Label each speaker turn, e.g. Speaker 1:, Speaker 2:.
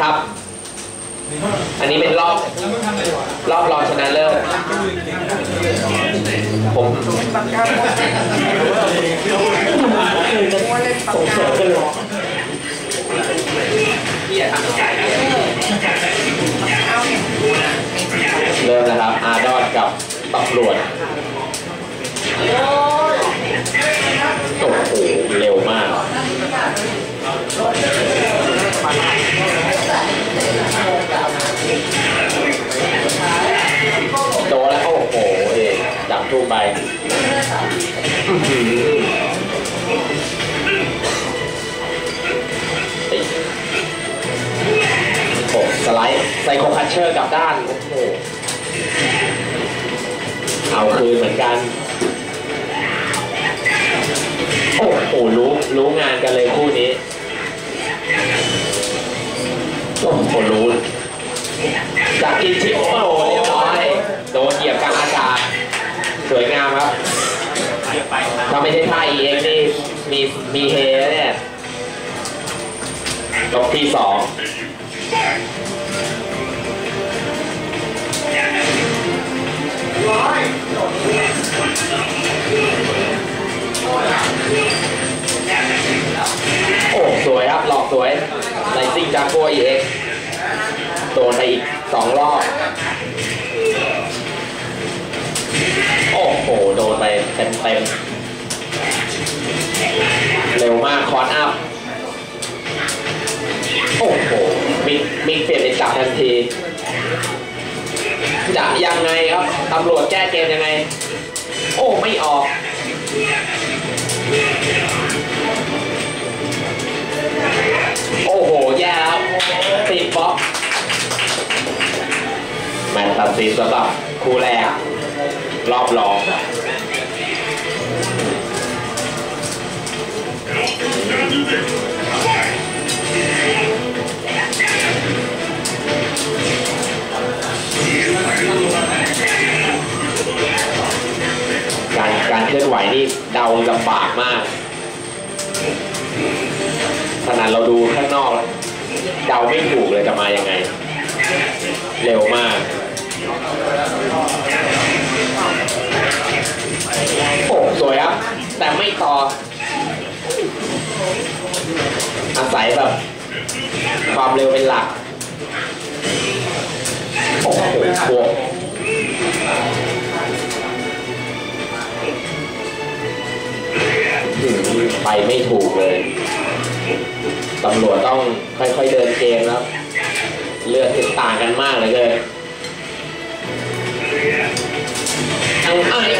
Speaker 1: ครับ อันนี้เป็นรอบรอบรองชนะเลิศผมสงเสริมกันหรอพี่อย่าทำใจเริ่มนะครับ อาร์ดอนกับตำรวจ จับทูกไปอื้อหือติดโอ้สไลด์ไซโคคัชเชอร์กับด้าน โอ้โห เอาคืนเหมือนกัน โอ้โห รู้รู้งานกันเลยคู่นี้ โอ้โหรู้จากกินชิโอ ไม่ใช่ท่าเองนี่มีมีเฮแล้วเนี่ยยกที่สองโอ้สวยครับ หลอกสวยไลซิ่งจากโกเอ็กโดนไปอีกสองรอบ โอ้โห โดนไปเต็มเต็ม เร็วมากคอนอัพ โอ้โห มิกมิกเปลี่ยนเป็นจับทันที จะยังไงครับ ตำรวจแก้เกมยังไง โอ้ ไม่ออกโอ้โหแย่แล้วติดบล็อกแมตช์ตัดสินสำหรับคู่แรก รอบรอง อนไหวนี่เดาลำบากมาก ขนาดเราดูข้างนอกเดาไม่ถูกเลยจะมายังไง เร็วมากโอ้สวยครับ แต่ไม่ต่อ อาศัยแบบ ความเร็วเป็นหลักโอ้โหบวก ไปไม่ถูกเลยตำรวจต้องค่อยๆเดินเกมแล้ว เลือดติดต่างกันมากเลยเลยอาไอ้โอ้